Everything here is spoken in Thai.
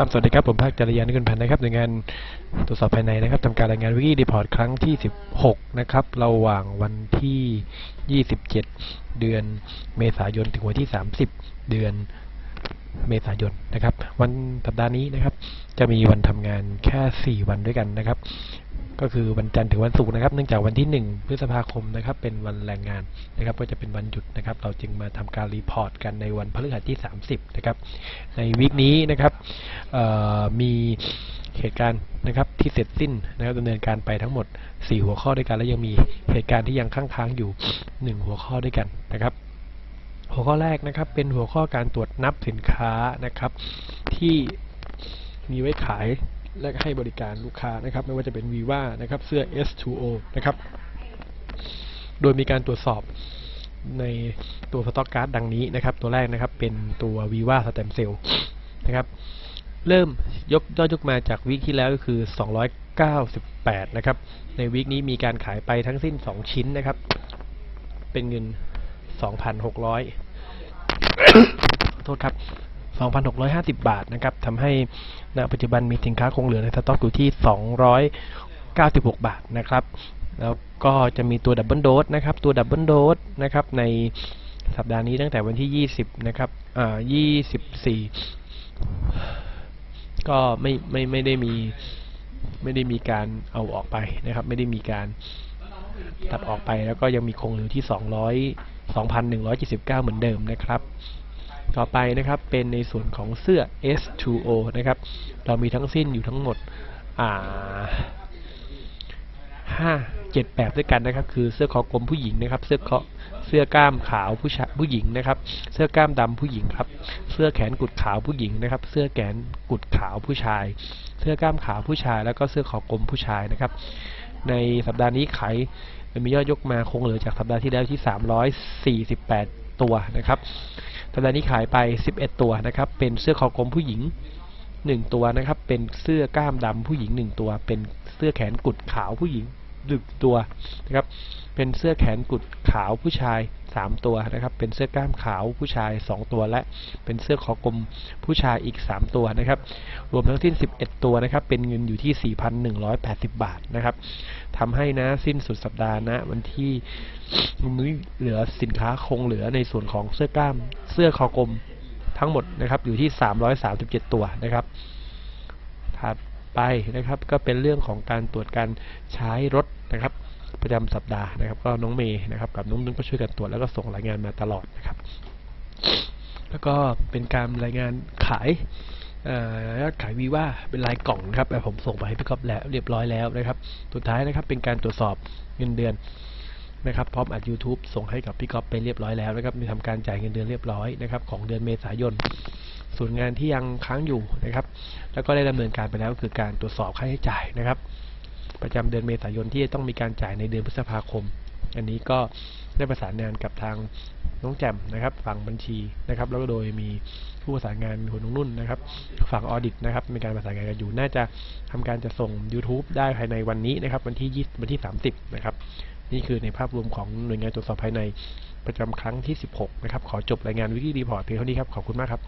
ครับ สวัสดีครับ ผมภาคจริยานุกุลพันธ์นะครับหน่วยงานตรวจสอบภายในนะครับทำการรายงานวิกิดีพอร์ตครั้งที่ 16 นะครับ ระหว่างวันที่ 27 เดือนเมษายน ถึงวันที่ 30 เดือนเมษายนนะครับ วันสัปดาห์นี้นะครับ จะมีวันทำงานแค่ 4 วันด้วยกันนะครับ ก็คือวันจันทร์ถึงวันศุกร์นะครับ เนื่องจากวันที่ 1 พฤษภาคมนะครับ เป็นวันแรงงานนะครับ ก็จะเป็นวันหยุดนะครับ เราจึงมาทำการรีพอร์ตกันในวันพฤหัสที่ 30 นะครับ ในวีคนี้นะครับมีเหตุการณ์นะครับที่เสร็จสิ้นนะครับดำเนินการไปทั้งหมด 4 หัวข้อด้วยกัน และยังมีเหตุการณ์ที่ยังค้างค้างอยู่ 1 หัวข้อด้วยกันนะครับ หัวข้อแรกนะครับเป็นหัวข้อการตรวจนับสินค้านะครับ ที่มีไว้ขาย และให้บริการลูกค้านะครับ ไม่ว่าจะเป็น Viva นะครับ เสื้อ S2O นะครับ โดยมีการตรวจสอบในตัวสต็อกการ์ดดังนี้นะครับ ตัวแรกนะครับเป็นตัว Viva Stem Cell นะครับ เริ่มยกย่อยยกมาจากวีคที่แล้วก็คือ 298 นะครับ ในวีคนี้มีการขายไปทั้งสิ้น 2 ชิ้นนะครับ เป็นเงิน 2,600 โทษครับ 2,650 บาทนะครับทำให้ณปัจจุบันมีสินค้าคงเหลือในสต็อกอยู่ที่ 296 บาทนะครับ แล้วก็จะมีตัวดับเบิลโดสนะครับ ตัวดับเบิลโดสนะครับในสัปดาห์นี้ตั้งแต่วันที่ 20 นะครับอ่า24 ก็ไม่ไม่ไม่ได้มีไม่ได้มีการเอาออกไปนะครับ ไม่ได้มีการตัดออกไปแล้วก็ยังมีคงเหลือที่ 200 2,179 เหมือนเดิมนะครับ ต่อไปนะครับเป็นในส่วนของเสื้อ S2O นะครับ เรามีทั้งสิ้นอยู่ทั้งหมดอ่าห้าเจ็ดแบบด้วยกันนะครับ คือเสื้อคอกลมผู้หญิงนะครับ เสื้อเคาะเสื้อกล้ามขาวผู้ชายผู้หญิงนะครับ เสื้อกล้ามดำผู้หญิงครับ เสื้อแขนกุดขาวผู้หญิงนะครับ เสื้อแขนกุดขาวผู้ชาย เสื้อกล้ามขาวผู้ชาย แล้วก็เสื้อคอกลมผู้ชายนะครับ ในสัปดาห์นี้ขายมียอดยกมาคงเหลือจากสัปดาห์ที่แล้วที่348 ตัวนะครับสัปดาห์นี้ขายไป 11 ตัวนะครับ เป็นเสื้อคอกลมผู้หญิง 1 ตัวนะครับ เป็นเสื้อกล้ามดำผู้หญิง 1 ตัว เป็นเสื้อแขนกุดขาวผู้หญิง หนึ่งตัวนะครับ เป็นเสื้อแขนกุดขาวผู้ชาย 3 ตัวนะครับ เป็นเสื้อกล้ามขาวผู้ชาย 2 ตัว และเป็นเสื้อคอกลมผู้ชายอีก 3 ตัวนะครับ รวมทั้งสิ้น 11 ตัวนะครับ เป็นเงินอยู่ที่ 4,180 บาทนะครับทำให้นะสิ้นสุดสัปดาห์นะวันที่นนี้เหลือสินค้าคงเหลือในส่วนของเสื้อกล้ามเสื้อคอกลมทั้งหมดนะครับอยู่ที่ 337 ตัวนะครับถัด ไปนะครับก็เป็นเรื่องของการตรวจการใช้รถนะครับประจำสัปดาห์นะครับก็น้องเมย์นะครับกับน้องนุ่นก็ช่วยกันตรวจแล้วก็ส่งรายงานมาตลอดนะครับ แล้วก็เป็นการรายงานขายยอดขายวีว่าเป็นรายกล่องนะครับแต่ผมส่งไปให้พี่ก๊อฟแล้วเรียบร้อยแล้วนะครับสุดท้ายนะครับเป็นการตรวจสอบเงินเดือนนะครับพร้อมอัด YouTube ส่งให้กับพี่ก๊อฟไปเรียบร้อยแล้วนะครับมีทำการจ่ายเงินเดือนเรียบร้อยนะครับของเดือนเมษายน ส่วนงานที่ยังค้างอยู่นะครับ แล้วก็ได้ดำเนินการไปแล้วคือการตรวจสอบค่าใช้จ่ายนะครับ ประจำเดือนเมษายนที่จะต้องมีการจ่ายในเดือนพฤษภาคม อันนี้ก็ได้ประสานงานกับทางน้องแจ่มนะครับ ฝั่งบัญชีนะครับ แล้วก็โดยมีผู้ประสานงานคุณน้องนุ่นนะครับ ฝั่งออดิตนะครับ มีการประสานงานกันอยู่น่าจะทำการจะส่ง YouTube ได้ภายในวันนี้นะครับ วันที่20วันที่ 30 นะครับ นี่คือในภาพรวมของหน่วยงานตรวจสอบภายในประจำครั้งที่ 16 นะครับ ขอจบรายงานวิกิรีพอร์ตเพียงเท่านี้ครับ ขอบคุณมากครับ